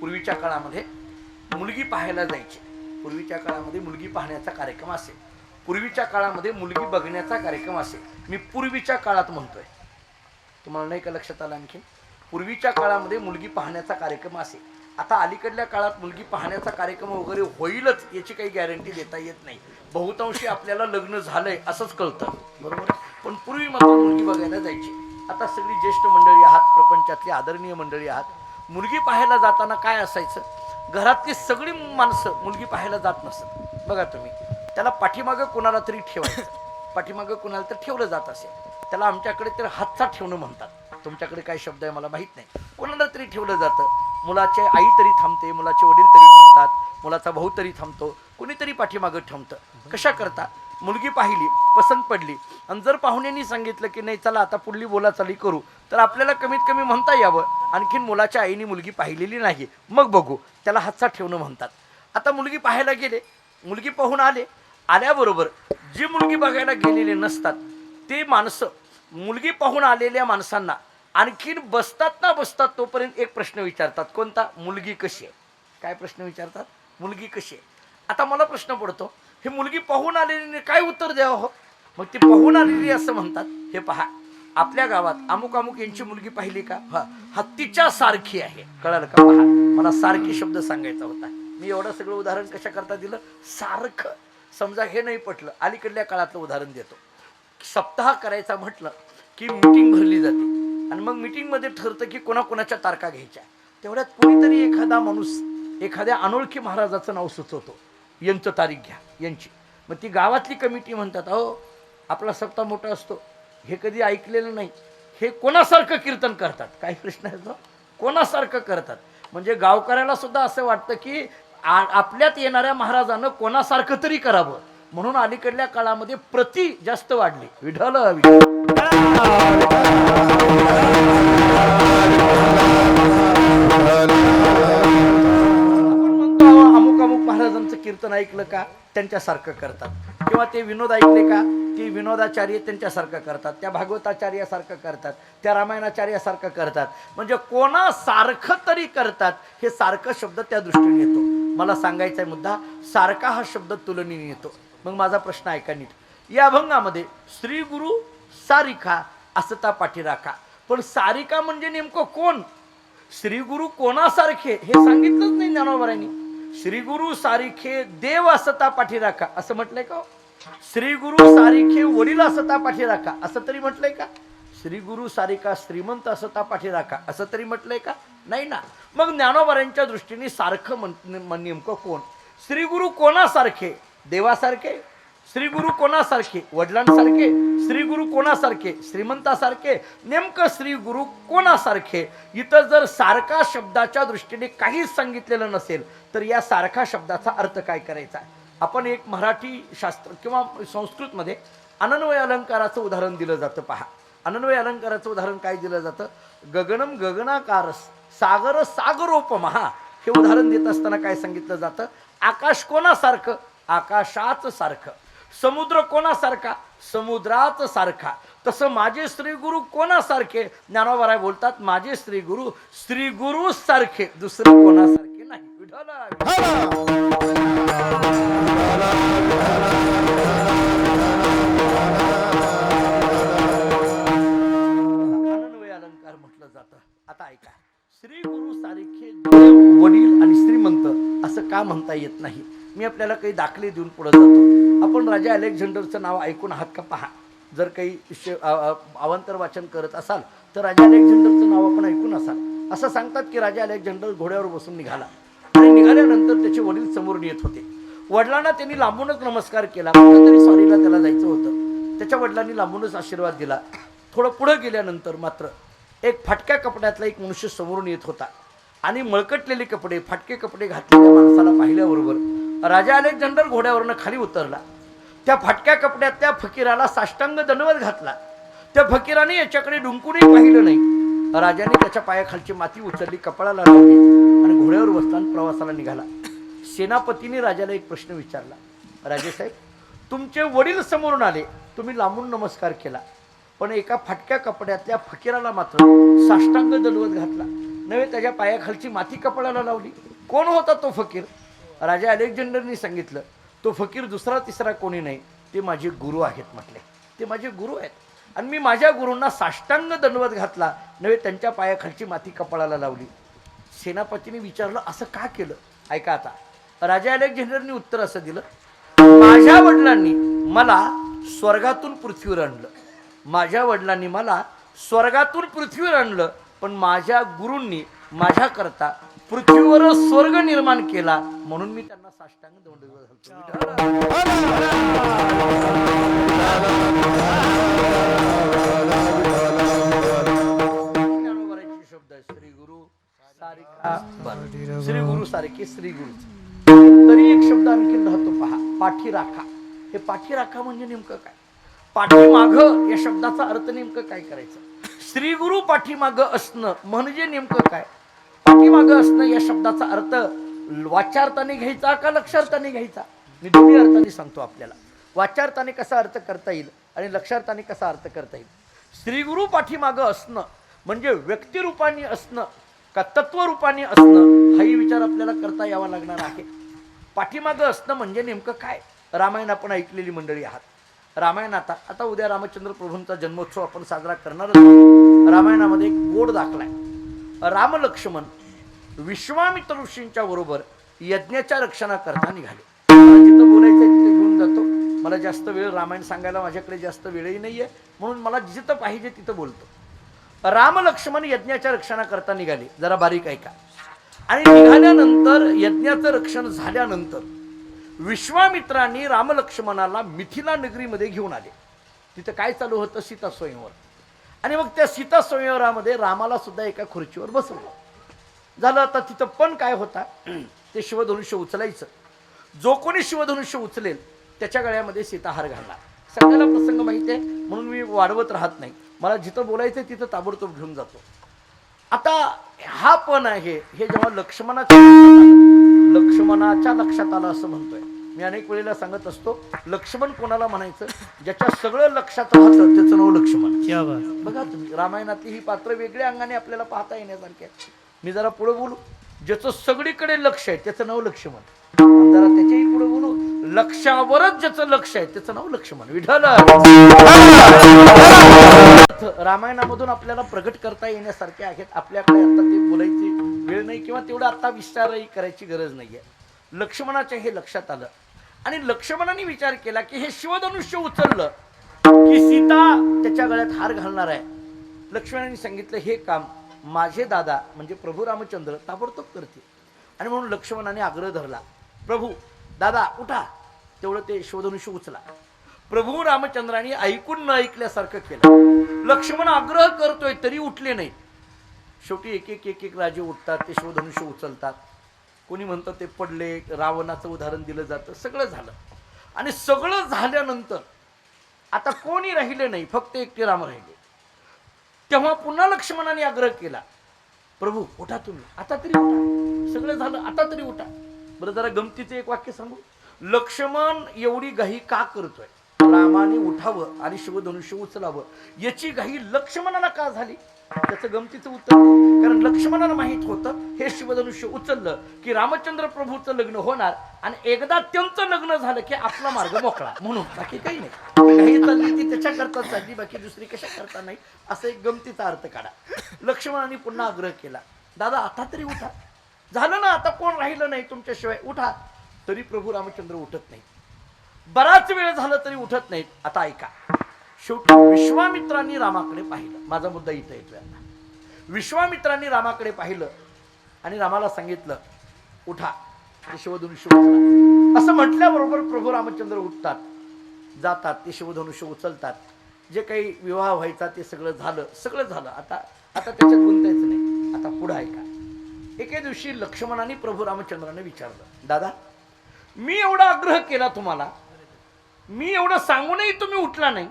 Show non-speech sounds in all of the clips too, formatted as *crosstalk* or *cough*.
पूर्वीच्या काळामध्ये मुलगी पाहायला जायची. पूर्वीच्या काळामध्ये मुलगी पाहण्याचा कार्यक्रम असे. पूर्वीच्या काळामध्ये मुलगी बघण्याचा कार्यक्रम असे. मी पूर्वीच्या काळात म्हणतोय. तुम्हाला नाही का लक्षात आलं आणखी पूर्वीच्या काळामध्ये मुलगी पाहण्याचा कार्यक्रम असे. आता अलीकडल्या काळात मुलगी पाहण्याचा कार्यक्रम वगैरे होईलच याची काही गॅरंटी देता येत नाही. बहुतांशी आपल्याला लग्न झालंय असंच कळतं. बरोबर? पण पूर्वी मात्र मुलगी बघायला जायची. आता सगळी ज्येष्ठ मंडळी आहात प्रपंचातली आदरणीय मंडळी आहात. मुलगी पाहायला जाताना काय असायचं? घरातली सगळी माणसं मुलगी पाहायला जात नसत. बघा तुम्ही त्याला पाठीमागं कोणाला तरी ठेवायचं. पाठीमागं कुणाला तर ठेवलं जात असेल. त्याला आमच्याकडे तर हातचा ठेवणं म्हणतात. तुमच्याकडे काय शब्द आहे मला माहीत नाही. कोणाला तरी ठेवलं जातं. मुलाचे आई तरी थांबते मुलाचे वडील तरी थांबतात मुलाचा भाऊ तरी थांबतो कुणीतरी पाठीमागं ठेवतं. कशा करता? मुलगी पाहिली पसंत पडली. आणि जर पाहुण्यांनी सांगितलं की नाही चला आता पुढली बोलाचाली करू तर आपल्याला कमीत कमी म्हणता यावं. आणखीन मुलाच्या आईने मुलगी पाहिलेली नाही. मग बघू. त्याला हातचा ठेवणं म्हणतात. आता मुलगी पाहायला गेले. मुलगी पाहून आले. आल्याबरोबर जी मुलगी बघायला गेलेले नसतात ते माणसं मुलगी पाहून आलेल्या माणसांना आणखीन बसतात ना बसतात तोपर्यंत एक प्रश्न विचारतात. कोणता? मुलगी कशी आहे? काय प्रश्न विचारतात? मुलगी कशी आहे? आता मला प्रश्न पडतो ही मुलगी पाहून आलेली काय उत्तर द्यावं हो? मग ती पाहून आलेली असं म्हणतात. हे पहा आपल्या गावात अमुक अमुक यांची मुलगी पाहिली का? हा हत्तीच्या सारखी आहे. कळालं का? पहा मला सारखी शब्द सांगायचा होता. मी एवढं सगळं उदाहरण कशा करता दिलं? सारखं. समजा हे नाही पटलं अलीकडल्या काळातलं उदाहरण देतो. सप्ताह करायचा म्हटलं की मीटिंग भरली जाते. आणि मग मिटिंगमध्ये ठरतं की कोणाकोणाच्या तारखा घ्यायच्या. तेवढ्यात कोणीतरी एखादा माणूस एखाद्या अनोळखी महाराजाचं नाव सुचवतो. यांचं तारीख घ्या यांची. मग ती गावातली कमिटी म्हणतात अहो आपला सप्ताह मोठा असतो. हे कधी ऐकलेलं नाही. हे कोणासारखं कीर्तन करतात? काय प्रश्न आहे तो कोणासारखं करतात? म्हणजे गावकऱ्याला सुद्धा असं वाटतं की आ- आपल्यात येणाऱ्या महाराजानं कोणासारखं तरी करावं. म्हणून अलीकडल्या काळामध्ये प्रति जास्त वाढली. विढल कीर्तन ऐकलं का त्यांच्यासारखं करतात. किंवा ते विनोद ऐकले का ती विनोदाचार्य त्यांच्यासारखं करतात त्या भागवताचार्यासारखं करतात त्या रामायणाचार्यासारखं करतात. म्हणजे कोणासारखं तरी करतात हे सारखं शब्द त्या दृष्टीने येतो. मला सांगायचा मुद्दा सारखा हा शब्द तुलनेने येतो. मग माझा प्रश्न ऐका नीट? या अभंगामध्ये श्री गुरु सारिका असता पाठीराखा. पण सारिका म्हणजे नेमकं कोण? श्री गुरु कोणासारखे? हे सांगितलंच नाही ज्ञानोबरांनी श्री गुरु सारिखे देव असता पाठीराखा असं म्हटलंय का हो? श्री गुरु सारिखे वडील असता पाठीराखा असं तरी म्हटलंय का? श्री गुरु सारिका श्रीमंत असता पाठीराखा असं तरी म्हटलंय का? नाही ना. मग ज्ञानोबरांच्या दृष्टीने सारखं म्हण म्हण- नेमकं कोण? श्री गुरु कोणासारखे? देवासारखे? श्री गुरु कोणासारखे? वडिलांसारखे? श्री गुरु कोणासारखे? श्रीमंतासारखे? नेमकं श्री गुरु कोणासारखे? इथं जर सारखा शब्दाच्या दृष्टीने काहीच सांगितलेलं नसेल तर या सारखा शब्दाचा अर्थ काय करायचा? आपण एक मराठी शास्त्र किंवा संस्कृतमध्ये अनन्वय अलंकाराचं उदाहरण दिलं जातं पहा. अनन्वय अलंकाराचं उदाहरण काय दिलं जातं? गगनम गगनाकार सागर सागरोपमहा. हे उदाहरण देत असताना काय सांगितलं जातं? आकाश कोणासारखं? आकाशाच सारखं. समुद्र कोणासारखा? समुद्रात सारखा. तसं माझे श्री गुरु कोणासारखे? ज्ञानोबराय बोलतात माझे श्री गुरु श्री गुरु सारखे दुसरे कोणासारखे नाही. अलंकार म्हटलं जातं. आता ऐका. श्री गुरु सारखे वडील आणि श्रीमंत असं का म्हणता येत नाही? मी आपल्याला काही दाखले देऊन पुढे जातो. आपण राजा अलेक्झांडरचं नाव ऐकून आहात का पहा. जर काही अवांतर वाचन करत असाल तर राजा अलेक्झांडरचं नाव आपण ऐकून असाल. असं सांगतात की राजा अलेक्झांडर घोड्यावर बसून निघाला. आणि निघाल्यानंतर त्याचे वडील समोरून येत होते. वडिलांना त्यांनी लांबूनच नमस्कार केला. तरी सॉरीला त्याला जायचं होतं. त्याच्या वडिलांनी लांबूनच आशीर्वाद दिला. थोडं पुढं गेल्यानंतर मात्र एक फाटक्या कपड्यातला एक मनुष्य समोरून येत होता. आणि मळकटलेले कपडे फाटके कपडे घातलेल्या माणसाला पाहिल्याबरोबर राजा अलेक्झांडर घोड्यावरनं खाली उतरला. त्या फाटक्या कपड्यात त्या फकीराला साष्टांग दंडवत घातला. त्या फकीराने याच्याकडे डुंकूनही पाहिलं नाही. राजाने त्याच्या पायाखालची माती उचलली कपाळाला लावली आणि घोड्यावर बसताना प्रवासाला निघाला. सेनापतीने राजाला एक प्रश्न विचारला. राजेसाहेब तुमचे वडील समोरून आले. तुम्ही लांबून नमस्कार केला. पण एका फाटक्या कपड्यातल्या फकीराला मात्र साष्टांग दलवत घातला. नव्हे त्याच्या पायाखालची माती कपाळाला लावली. कोण होता तो फकीर? राजा अलेक्झांडरनी सांगितलं तो फकीर दुसरा तिसरा कोणी नाही ते माझे गुरु आहेत म्हटले. ते माझे गुरु आहेत. आणि मी माझ्या गुरूंना साष्टांग दंडवत घातला नव्हे त्यांच्या पायाखालची माती कपाळाला लावली. सेनापतीने विचारलं असं का केलं? ऐका आता राजा अलेक्झांडरनी उत्तर असं दिलं माझ्या वडिलांनी मला स्वर्गातून पृथ्वीवर आणलं. माझ्या वडिलांनी मला स्वर्गातून पृथ्वीवर आणलं पण माझ्या गुरूंनी माझ्याकरता पृथ्वीवर स्वर्ग निर्माण केला म्हणून मी त्यांना साष्टांग दंड शब्द आहे श्री गुरु सारिका श्री गुरु सारखे श्री गुरु. तरी एक शब्द आणखी राहतो पहा पाठी राखा हे पाठी राखा म्हणजे नेमकं काय? पाठीमाग या शब्दाचा अर्थ नेमकं काय करायचं? श्री गुरु पाठीमाग असणं म्हणजे नेमकं काय? पाठीमाग असणं या शब्दाचा अर्थ वाच्यार्थाने घ्यायचा का लक्षार्थाने घ्यायचा? मी दोन्ही अर्थाने सांगतो आपल्याला. वाच्यार्थाने कसा अर्थ करता येईल आणि लक्षार्थाने कसा अर्थ करता येईल? श्रीगुरु पाठीमागं असणं म्हणजे व्यक्तिरूपाने असणं का तत्वरूपाने असणं हाही विचार आपल्याला करता यावा लागणार आहे. पाठीमागं असणं म्हणजे नेमकं काय? रामायण आपण ऐकलेली मंडळी आहात. रामायण आता आता उद्या रामचंद्र प्रभूंचा जन्मोत्सव आपण साजरा करणारच रामायणामध्ये एक गोड दाखलाय आहे. लक्ष्मण विश्वामित्र ऋषींच्या बरोबर यज्ञाच्या रक्षणाकरता निघाले. मला जिथं बोलायचं तिथे घेऊन जातो. मला जास्त वेळ रामायण सांगायला माझ्याकडे जास्त वेळही नाहीये. म्हणून मला जिथं पाहिजे तिथं बोलतो. राम लक्ष्मण यज्ञाच्या रक्षणाकरता निघाले. जरा बारीक ऐका. आणि निघाल्यानंतर यज्ञाचं रक्षण झाल्यानंतर विश्वामित्रांनी रामलक्ष्मणाला मिथिला नगरीमध्ये घेऊन आले. तिथं काय चालू होतं? सीता स्वयंवर आणि मग त्या सीता संयोरामध्ये रामाला सुद्धा एका खुर्चीवर बसवलं. झालं आता तिथं पण काय होता? *clears throat* ते शिवधनुष्य उचलायचं. जो कोणी शिवधनुष्य उचलेल त्याच्या गळ्यामध्ये सीताहार घालणार. सगळ्याला प्रसंग माहिती आहे म्हणून मी वाढवत राहत नाही. मला जिथं बोलायचं तिथं ताबडतोब घेऊन जातो. आता हा पण आहे हे जेव्हा लक्ष्मणाच्या लक्ष्मणाच्या लक्षात आलं असं म्हणतोय. मी अनेक वेळेला सांगत असतो लक्ष्मण कोणाला म्हणायचं? ज्याच्या सगळं लक्षात राहतं त्याचं नाव लक्ष्मण. बघा तुम्ही रामायणातली ही पात्र वेगळ्या अंगाने आपल्याला पाहता येण्यासारखी आहे. मी जरा पुढे बोलू. ज्याचं सगळीकडे लक्ष आहे त्याचं नाव लक्ष्मण. जरा त्याच्याही पुढे बोलू. लक्षावरच ज्याचं लक्ष आहे त्याचं नाव लक्ष्मण. विठ्ठल. रामायणामधून आपल्याला प्रगट करता येण्यासारखे आहेत. आपल्याकडे आता ते बोलायची वेळ नाही किंवा तेवढं आता विस्तारही करायची गरज नाहीये. लक्ष्मणाच्या हे लक्षात आलं. आणि लक्ष्मणाने विचार केला की हे शिवधनुष्य उचललं की सीता त्याच्या गळ्यात हार घालणार आहे. लक्ष्मणाने सांगितलं हे काम माझे दादा म्हणजे प्रभू रामचंद्र ताबडतोब करते आणि म्हणून लक्ष्मणाने आग्रह धरला प्रभू दादा उठा. तेवढं ते शोधनुष्य उचला. प्रभू रामचंद्राने ऐकून न ऐकल्यासारखं केलं. लक्ष्मण आग्रह करतोय तरी उठले नाही शेवटी एक एक एक एक राजे उठतात ते शोधनुष्य उचलतात. कोणी म्हणतं ते पडले रावणाचं उदाहरण दिलं जातं सगळं झालं. आणि सगळं झाल्यानंतर आता कोणी राहिले नाही फक्त एकटे राम राहिले. तेव्हा पुन्हा लक्ष्मणाने आग्रह केला प्रभू उठा तुम्ही. आता तरी उठा. सगळं झालं आता तरी उठा. बरं जरा गमतीचं एक वाक्य सांगू? लक्ष्मण एवढी घाई का करतोय? रामाने उठावं आणि शिवधनुष्य उचलावं. याची घाई लक्ष्मणाला का झाली? त्याचं गमतीचं उत्तर कारण लक्ष्मणाला माहीत होतं हे शिवधनुष्य उचललं की रामचंद्र प्रभूचं लग्न होणार आणि एकदा त्यांचं लग्न झालं की आपला मार्ग मोकळा. म्हणून बाकी काही नाही. काही चालली ती त्याच्या करता चालली बाकी दुसरी कशा करता नाही असं एक गमतीचा अर्थ काढा. लक्ष्मणाने पुन्हा आग्रह केला दादा आता तरी उठा. झालं ना आता कोण राहिलं नाही तुमच्याशिवाय? उठा. तरी प्रभू रामचंद्र उठत नाही बराच वेळ झालं तरी उठत नाहीत. आता ऐका. शेवटी विश्वामित्रांनी रामाकडे पाहिलं. माझा मुद्दा इथं येतोय आता. विश्वामित्रांनी रामाकडे पाहिलं आणि रामाला सांगितलं उठा ते शिवधनुष्य उचला. असं म्हटल्याबरोबर प्रभू रामचंद्र उठतात जातात ते शिवधनुष्य उचलतात. जे काही विवाह व्हायचा ते सगळं झालं सगळं झालं. आता आता त्याच्यात गुंतायचं नाही. आता पुढं ऐका एके दिवशी लक्ष्मणाने प्रभू रामचंद्राने विचारलं दादा मी एवढा आग्रह केला तुम्हाला. मी एवढं सांगूनही तुम्ही उठला नाही.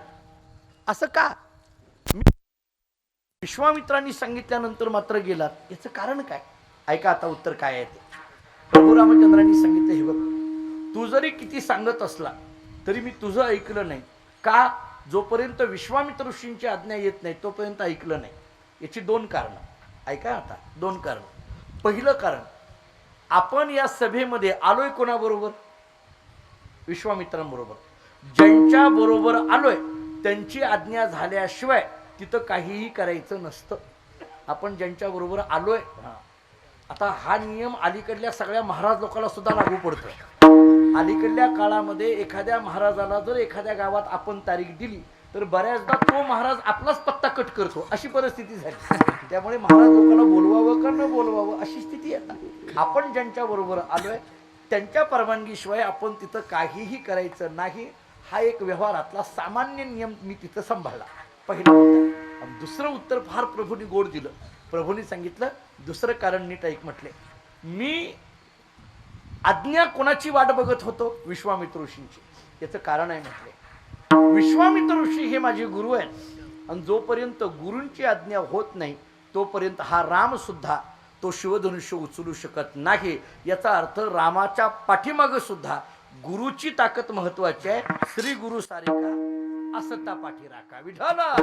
असं का? विश्वामित्रांनी सांगितल्यानंतर मात्र गेलात. याचं कारण काय? ऐका आता उत्तर काय आहे ते. प्रभू रामचंद्रांनी सांगितलं हे बघ तू जरी किती सांगत असला तरी मी तुझं ऐकलं नाही. का? जोपर्यंत विश्वामित्र ऋषींची आज्ञा येत नाही तोपर्यंत ऐकलं नाही. याची दोन कारणं. ऐका आता दोन कारणं. पहिलं कारण आपण या सभेमध्ये आलोय कोणाबरोबर? विश्वामित्रांबरोबर. ज्यांच्या बरोबर आलोय त्यांची आज्ञा झाल्याशिवाय तिथं काहीही करायचं नसतं. आपण ज्यांच्या बरोबर आलोय आता हा नियम अलीकडल्या सगळ्या महाराज लोकांना सुद्धा लागू पडतोय. अलीकडल्या काळामध्ये एखाद्या महाराजाला जर एखाद्या गावात आपण तारीख दिली तर बऱ्याचदा तो महाराज आपलाच पत्ता कट करतो. अशी परिस्थिती झाली. त्यामुळे महाराज लोकांना बोलवावं का न बोलवावं अशी स्थिती आहे आपण ज्यांच्या बरोबर आलोय त्यांच्या परवानगीशिवाय आपण तिथं काहीही करायचं नाही. हा एक व्यवहारातला सामान्य नियम मी तिथं सांभाळला. पहिला आणि दुसरं उत्तर फार प्रभूंनी गोड दिलं. प्रभूनी सांगितलं दुसरं कारण नीट ऐक म्हटले. मी आज्ञा कोणाची वाट बघत होतो? विश्वामित्र ऋषींची. याचं कारण आहे म्हटले. विश्वामित्र ऋषी हे माझे गुरु आहेत. आणि जोपर्यंत गुरूंची आज्ञा होत नाही तोपर्यंत हा राम सुद्धा तो शिवधनुष्य उचलू शकत नाही. याचा अर्थ रामाच्या पाठीमागं सुद्धा गुरुची ताकद महत्वाची आहे. श्री गुरु सारिका असता पाठी राखा. विठाला